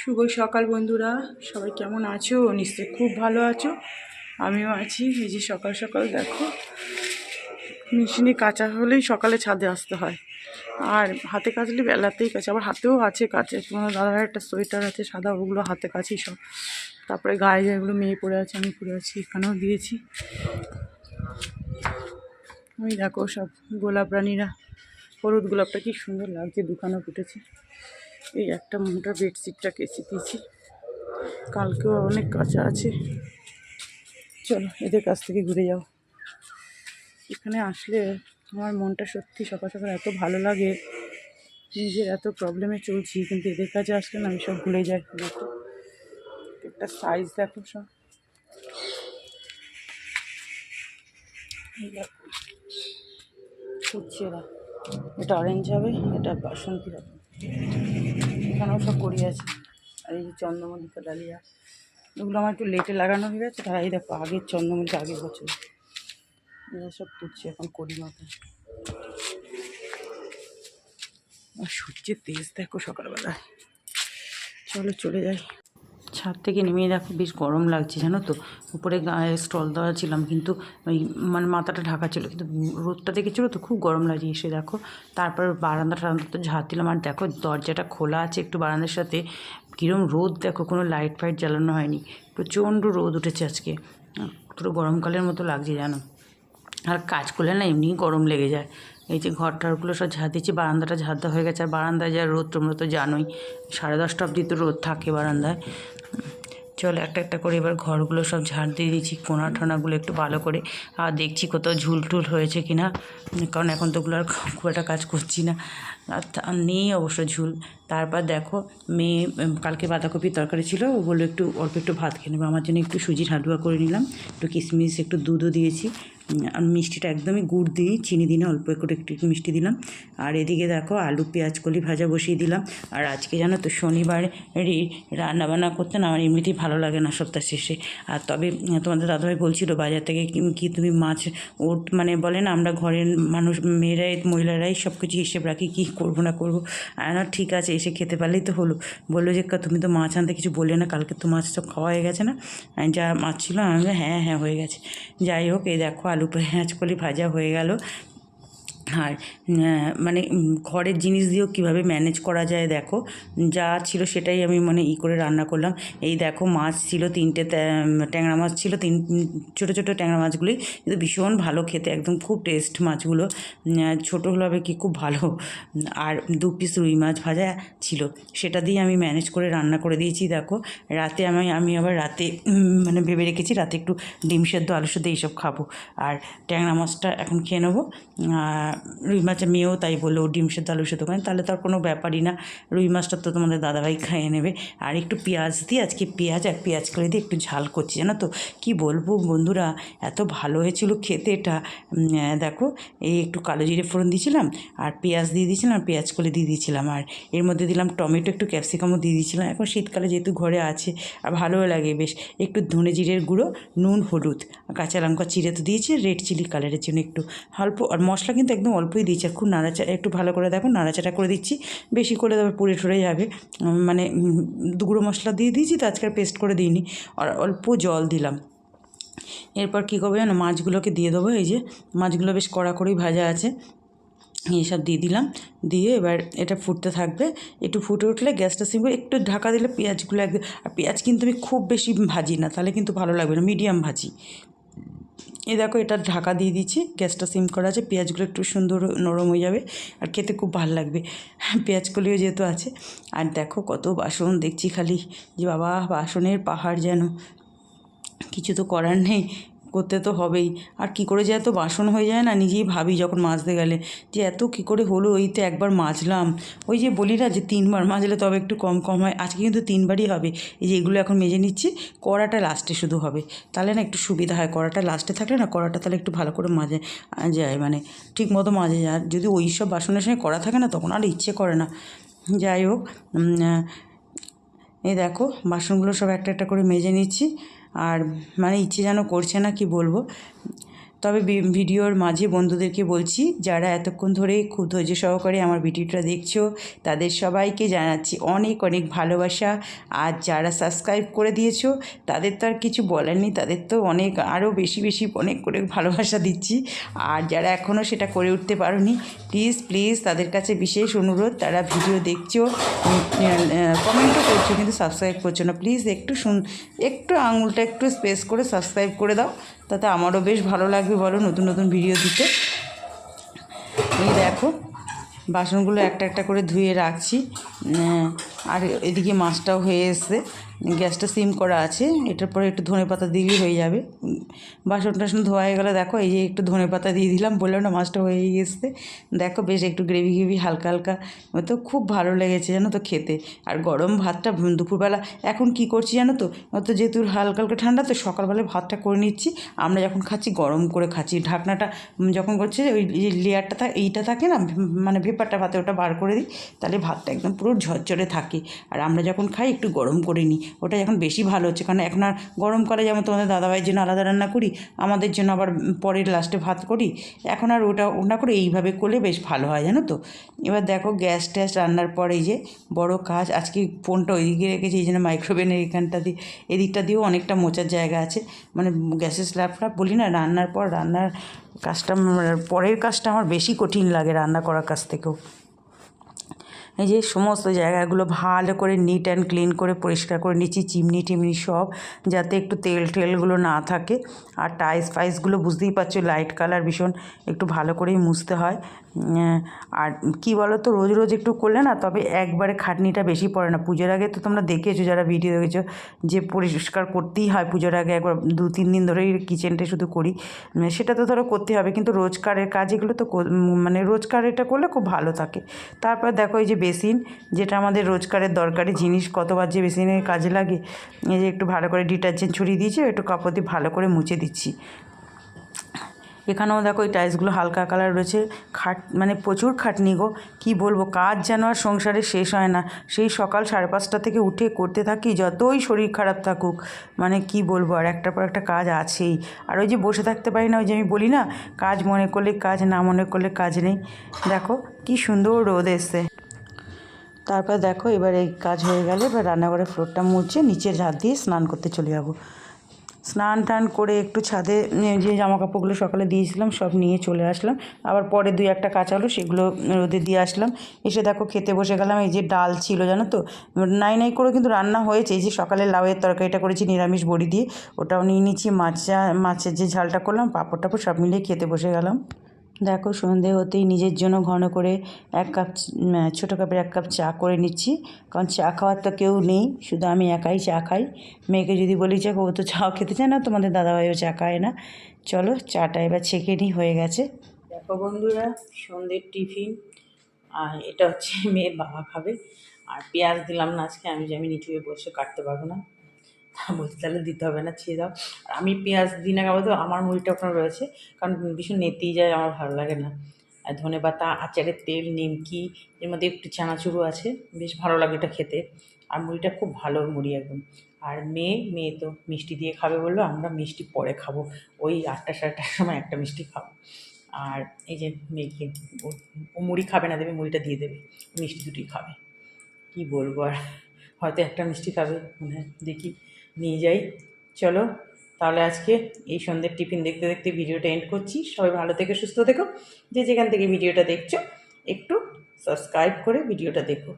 শুভ সকাল বন্ধুরা। সবাই কেমন আছো? নিশ্চয়ই খুব ভালো আছো। আমিও আছি। এই যে সকাল সকাল দেখো, মেশিনে কাঁচা হলেই সকালে ছাদে আসতে হয়। আর হাতে কাচলে বেলাতেই কাছে আবার হাতেও আছে কাছে তোমার দাদার একটা সোয়েটার আছে, সাদা ওগুলো হাতে কাছি সব। তারপরে গায়ে যেগুলো মেয়ে পড়ে আছে, আমি পড়ে আছি, এখানেও দিয়েছি। ওই দেখো সব গোলাপ রানীরা। হলুদ গোলাপটা কি সুন্দর লাগছে দোকানে ফুটেছে। এই একটা মোটা বেডশিটটা কেচে দিয়েছি। কালকেও অনেক কাঁচা আছে। চলো, এদের কাছ থেকে ঘুরে যাও। এখানে আসলে আমার মনটা সত্যি সকাল সকাল এত ভালো লাগে নিজের এত প্রবলেমে চলছি, কিন্তু এদের কাছে আসলে না আমি সব ভুলে যাই। দেখো, একটা সাইজ দেখো সব। এটা অরেঞ্জ হবে, এটা বাসন্তী হবে। এখানেও সব করি আছে। আর এই যে চন্দ্রমল্লিকা ডালিয়া, এগুলো আমার একটু লেটে লাগানো হয়ে গেছে তারা এই দেখো আগের চন্দ্রমল্লিকা, আগের বছর। এরা সব করছি এখন করি মতো আর সূর্যের তেজ দেখো সকালবেলায়। চলো চলে যাই। ছাদ থেকে নেমে দেখো বেশ গরম লাগছে, জানো তো? উপরে গায়ে স্টল দেওয়া ছিলাম, কিন্তু ওই মানে মাথাটা ঢাকা ছিল, কিন্তু রোদটা দেখেছিলো তো খুব গরম লাগছে। এসে দেখো, তারপর বারান্দা টারান্দা তো ঝাড় দিলাম, আর দেখো দরজাটা খোলা আছে একটু বারান্দার সাথে। কীরকম রোদ, দেখো, কোনো লাইট ফাইট জ্বালানো হয়নি। প্রচণ্ড রোদ উঠেছে আজকে। পুরো গরমকালের মতো লাগছে, জানো? আর কাজ করলে না এমনিই গরম লেগে যায়। এই যে ঘর টরগুলো সব ঝাঁ দিচ্ছি, বারান্দাটা দেওয়া হয়ে গেছে। আর বারান্দায় যা রোদ, তোমরা তো জানোই, সাড়ে দশটা অবধি তো রোদ থাকে বারান্দায়। চল একটা একটা করে এবার ঘরগুলো সব ঝাড় দিয়ে দিয়েছি কোনা ঠোনাগুলো একটু ভালো করে। আর দেখছি কোথাও ঝুল টুল হয়েছে কি না কারণ এখন তো ওগুলো আর খুব একটা কাজ করছি না। আর নেই অবশ্য ঝুল। তারপর দেখো, মেয়ে কালকে বাঁধাকপির তরকারি ছিল, ও বলল একটু, অল্প একটু ভাত খেয়ে নেব। আমার জন্য একটু সুজির হালুয়া করে নিলাম, একটু কিশমিশ, একটু দুধও দিয়েছি। আর মিষ্টিটা একদমই গুড় দিই, চিনি দিই না অল্প একটু একটু মিষ্টি দিলাম। আর এদিকে দেখো, আলু, পেঁয়াজ, কলি ভাজা বসিয়ে দিলাম। আর আজকে জানো তো শনিবারেরই রান্নাবান্না করতে না আমার এমনিতেই ভালো লাগে না সপ্তাহ শেষে। আর তবে তোমাদের দাদাভাই বলছিল, বাজার থেকে কি- কি তুমি মাছ, ওট মানে বলে না, আমরা ঘরের মানুষ, মেয়েরাই, মহিলারাই সব কিছু হিসেব রাখি, কী করব না করব। আর না, ঠিক আছে, এসে খেতে পারলেই তো হলো। বলল যে, "কা- তুমি তো মাছ আনতে কিছু বললে না, কালকে তো মাছ তো খাওয়া হয়ে গেছে না? যা মাছ ছিল, আমি হ্যাঁ হ্যাঁ হয়ে গেছে। যাই হোক, এই দেখো, আলু পেঁয়াজ কলি ভাজা হয়ে গেল। আর মানে ঘরের জিনিস দিয়েও কীভাবে ম্যানেজ করা যায় দেখো। যা ছিল সেটাই আমি মানে ই করে রান্না করলাম। এই দেখো মাছ ছিল তিনটে ট্যাংরা মাছ ছিল, তিন ছোটো ছোটো ট্যাংরা মাছগুলি কিন্তু ভীষণ ভালো খেতে, একদম খুব টেস্ট মাছগুলো। ছোটো হবে কি খুব ভালো। আর দু পিস রুই মাছ ভাজা ছিল, সেটা দিয়ে আমি ম্যানেজ করে রান্না করে দিয়েছি দেখো। রাতে আমি আমি আবার রাতে মানে ভেবে রেখেছি রাতে একটু ডিম সেদ্ধ, আলু সেদ্ধ এইসব খাব। আর ট্যাংরা মাছটা এখন খেয়ে নেব। আর রুই মাছের মেয়েও তাই বলল ডিম সেদ্ধ, আলু সেদ্ধ খায় তাহলে তো আর কোনো ব্যাপারই না। রুই মাছটা তো তোমাদের দাদাভাই খাইয়ে নেবে। আর একটু পেঁয়াজ দিয়ে আজকে পেঁয়াজ আর পেঁয়াজ করে দিয়ে একটু ঝাল করছি, জানো তো? কী বলব বন্ধুরা, এত ভালো হয়েছিল খেতে এটা দেখো, এই একটু কালো জিরে ফোড়ন দিয়েছিলাম, আর পেঁয়াজ দিয়ে দিয়েছিলাম পেঁয়াজ করে দিয়ে দিয়েছিলাম। আর এর মধ্যে দিলাম টমেটো, একটু ক্যাপসিকামও দিয়ে দিয়েছিলাম। এখন শীতকালে যেহেতু ঘরে আছে, আর ভালোও লাগে বেশ। একটু ধনে জিরের গুঁড়ো, নুন, হলুদ কাঁচা লঙ্কা চিড়ে তো দিয়েছি রেড চিলি কালারের জন্য একটু। অল্প আর মশলা কিন্তু একদম অল্পই দিয়েছি। আর খুব নাড়াচাড়া একটু ভালো করে দেখো, নাড়াচাড়া করে দিচ্ছি। বেশি করে তবে পুড়ে ঠরে যাবে। মানে দুগুঁড়ো মশলা দিয়ে দিয়েছি, তো আজকে পেস্ট করে দিইনি। আর অল্প জল দিলাম। এরপর কী করব জানো, মাছগুলোকে দিয়ে দেবো। এই যে, মাছগুলো বেশ কড়া করেই ভাজা আছে। এইসব দিয়ে দিলাম। দিয়ে এবার এটা ফুটতে থাকবে। একটু ফুটে উঠলে গ্যাসটা সিম একটু ঢাকা দিলে পেঁয়াজগুলো একদম আর পেঁয়াজ কিন্তু আমি খুব বেশি ভাজি না, তাহলে কিন্তু ভালো লাগবে না। মিডিয়াম ভাজি। এই দেখো, এটা ঢাকা দিয়ে দিচ্ছি। গ্যাসটা সিম করা আছে। পেঁয়াজগুলো একটু সুন্দর নরম হয়ে যাবে আর খেতে খুব ভালো লাগবে। পেঁয়াজগুলিও যেহেতু আছে। আর দেখো, কত বাসন দেখছি খালি। যে বাবা, বাসনের পাহাড় যেন। কিছু তো করার নেই। করতে তো হবেই। আর কি করে যে এত বাসন হয়ে যায় না? নিজেই ভাবি যখন মাজতে গেলে যে এত কি করে হলো? ওই তো একবার মাজলাম। ওই যে বলি না যে তিনবার মাজলে তবে একটু কম কম হয়। আজকে কিন্তু তিনবারই হবে। এই যে এগুলো এখন মেজে নিচ্ছি। কড়াটা লাস্টে শুধু হবে। তাহলে না একটু সুবিধা হয়। কড়াটা লাস্টে থাকলে না কড়াটা তাহলে একটু ভালো করে মাজে যায়। মানে ঠিক মতো মাজে যায়। আর যদি ওই সব বাসনের সঙ্গে করা থাকে না, তখন আর ইচ্ছে করে না। যাই হোক এই দেখো বাসনগুলো সব একটা একটা করে মেজে নিচ্ছি। আর মানে ইচ্ছে যেন করছে না কি বলব? তবে ভিডিওর মাঝে বন্ধুদেরকে বলছি, যারা এতক্ষণ ধরে খুব ধৈর্য সহকারে আমার ভিডিওটা দেখছ, তাদের সবাইকে জানাচ্ছি অনেক অনেক ভালোবাসা। আর যারা সাবস্ক্রাইব করে দিয়েছ, তাদের তো আর কিছু বলার তাদের তো অনেক, আরও বেশি বেশি অনেক করে ভালোবাসা দিচ্ছি। আর যারা এখনও সেটা করে উঠতে পারোনি প্লিজ প্লিজ তাদের কাছে বিশেষ অনুরোধ, তারা ভিডিও দেখছ কমেন্টও করছ কিন্তু সাবস্ক্রাইব করছ না। প্লিজ একটু শুন, একটু আঙুলটা একটু স্পেস করে সাবস্ক্রাইব করে দাও, তাতে আমারও বেশ ভালো লাগবে। বলো নতুন নতুন ভিডিও দিতে। এই দেখো বাসনগুলো একটা একটা করে ধুয়ে রাখছি। আর এদিকে মাছটাও হয়ে এসছে। গ্যাসটা সিম করা আছে, এটার পরে একটু ধনে পাতা দিলেই হয়ে যাবে। বাসন টাসন ধোয়া হয়ে গেলে দেখো, এই যে একটু ধনে পাতা দিয়ে দিলাম বললাম না মাছটা হয়ে গেছে। দেখো বেশ একটু গ্রেভি গ্রেভি, হালকা হালকা। তো খুব ভালো লেগেছে জানো তো খেতে। আর গরম ভাতটা দুপুরবেলা এখন কি করছি জানো তো? তো যেহেতু হালকা হালকা ঠান্ডা, তো সকালবেলা ভাতটা করে নিচ্ছি। আমরা যখন খাচ্ছি, গরম করে খাচ্ছি। ঢাকনাটা যখন করছে ওই লেয়ারটা এইটা থাকে না মানে ভেপারটা ভাতে ওটা বার করে দিই, তাহলে ভাতটা একদম পুরো ঝরঝরে থাকে। আর আমরা যখন খাই, একটু গরম করে নিই। ওটা এখন বেশি ভালো হচ্ছে। কারণ এখন আর গরমকালে যেমন তোমাদের দাদাভাইয়ের জন্য আলাদা রান্না করি, আমাদের জন্য আবার পরের লাস্টে ভাত করি, এখন আর ওটা ওটা করে এইভাবে করলে বেশ ভালো হয়, জানো তো? এবার দেখো গ্যাস ট্যাস রান্নার পর যে বড় কাজ, আজকে ফোনটা ওইদিকে রেখেছি, এই জন্য মাইক্রোওভেনের এখানটা দিয়ে, এদিকটা দিয়েও অনেকটা মোচার জায়গা আছে। মানে গ্যাসের স্ল্যাবটা বলি না, রান্নার পর রান্নার কাজটা পরের কাজটা আমার বেশি কঠিন লাগে রান্না করার কাছ থেকেও। এই যে সমস্ত জায়গাগুলো ভালো করে নিট অ্যান্ড ক্লিন করে পরিষ্কার করে নিচ্ছি, চিমনি টিমনি সব, যাতে একটু তেল টেলগুলো না থাকে। আর টাইস ফাইসগুলো বুঝতেই পারছ লাইট কালার ভীষণ একটু ভালো করেই মুছতে হয়। আর কি বলো তো রোজ রোজ একটু করলে না তবে একবারে খাটনিটা বেশি পড়ে না। পুজোর আগে তো তোমরা দেখেছ, যারা ভিডিও দেখেছ, যে পরিষ্কার করতেই হয় পুজোর আগে একবার, দু তিন দিন ধরেই কিচেনটা শুধু করি। সেটা তো ধরো করতে হবে, কিন্তু রোজকারের কাজ এগুলো তো মানে রোজকার এটা করলে খুব ভালো থাকে। তারপর দেখো এই যে বেসিন, যেটা আমাদের রোজকারের দরকারি জিনিস, কতবার যে বেসিনের কাজে লাগে, এই যে একটু ভালো করে ডিটারজেন্ট ছড়িয়ে দিয়েছি একটু কাপড় দিয়ে ভালো করে মুছে দিচ্ছি। এখানেও দেখো এই টাইলসগুলো হালকা কালার রয়েছে, খাট মানে প্রচুর খাটনি গো, কী বলব, কাজ যেন আর সংসারে শেষ হয় না। সেই সকাল সাড়ে পাঁচটা থেকে উঠে করতে থাকি, যতই শরীর খারাপ থাকুক মানে কি বলব, আর একটার পর একটা কাজ আছেই। আর ওই যে বসে থাকতে পারি না, ওই যে আমি বলি না, কাজ মনে করলে কাজ, না মনে করলে কাজ নেই। দেখো কি সুন্দর রোদ এসছে। তারপর দেখো, এবার এই কাজ হয়ে গেলে এবার রান্নাঘরের ফ্লোরটা মুছে নিচের ঝাঁট দিয়ে স্নান করতে চলে যাব। স্নান টান করে একটু ছাদে যে জামা কাপড়গুলো সকালে দিয়েছিলাম, সব নিয়ে চলে আসলাম। আবার পরে দুই একটা কাঁচালো, সেগুলো রোদে দিয়ে আসলাম। এসে দেখো, খেতে বসে গেলাম, এই যে ডাল ছিল, জানো তো? নাই নাই করে কিন্তু রান্না হয়েছে। এই যে সকালে লাউয়ের তরকারিটা করেছি, নিরামিষ বড়ি দিয়ে। ওটাও নিয়ে নিচ্ছি, মাছা, মাছের যে ঝালটা করলাম পাঁপড় টাপড় সব মিলিয়ে খেতে বসে গেলাম। দেখো সন্ধে হতেই নিজের জন্য ঘন করে এক কাপ ছোটো কাপের এক কাপ চা করে নিচ্ছি। কারণ চা খাওয়ার তো কেউ নেই, শুধু আমি একাই চা খাই। মেয়েকে যদি বলি যে, ও তো চাও খেতে চায় না, তোমাদের দাদাভাইও চা খায় না। চলো, চাটা এবার ছেঁকে নিই, হয়ে গেছে। দেখো বন্ধুরা, সন্ধ্যের টিফিন। আর এটা হচ্ছে মেয়ের বাবা খাবে। আর পেঁয়াজ দিলাম না আজকে, আমি যে আমি নিচু হয়ে বসে কাটতে পারব না। বলতে তাহলে দিতে হবে না, ছেড়ে দাও। আর আমি পেঁয়াজ দিই না খাব তো আমার মুড়িটা ওখানে রয়েছে, কারণ ভীষণ নেতেই যায়, আমার ভালো লাগে না। আর ধনে পাতা, আচারের তেল, নিমকি, এর মধ্যে একটু চানাচুরও আছে, বেশ ভালো লাগে এটা খেতে। আর মুড়িটা খুব ভালো মুড়ি একদম। আর মেয়ে মেয়ে তো মিষ্টি দিয়ে খাবে বলল, আমরা মিষ্টি পরে খাব। ওই আটটা সাড়ে আটটার সময় একটা মিষ্টি খাব। আর এই যে মেয়েকে, ও মুড়ি খাবে না দেবে, মুড়িটা দিয়ে দেবে, মিষ্টি দুটি খাবে। কি বলব আর, হয়তো একটা মিষ্টি খাবে মানে দেখি। নিয়ে যাই। চলো, তাহলে আজকে এই সন্ধ্যের টিফিন দেখতে দেখতে ভিডিওটা এন্ড করছি। সবাই ভালো থেকে, সুস্থ থেকো। যে যেখান থেকে ভিডিওটা দেখছ, একটু সাবস্ক্রাইব করে ভিডিওটা দেখো।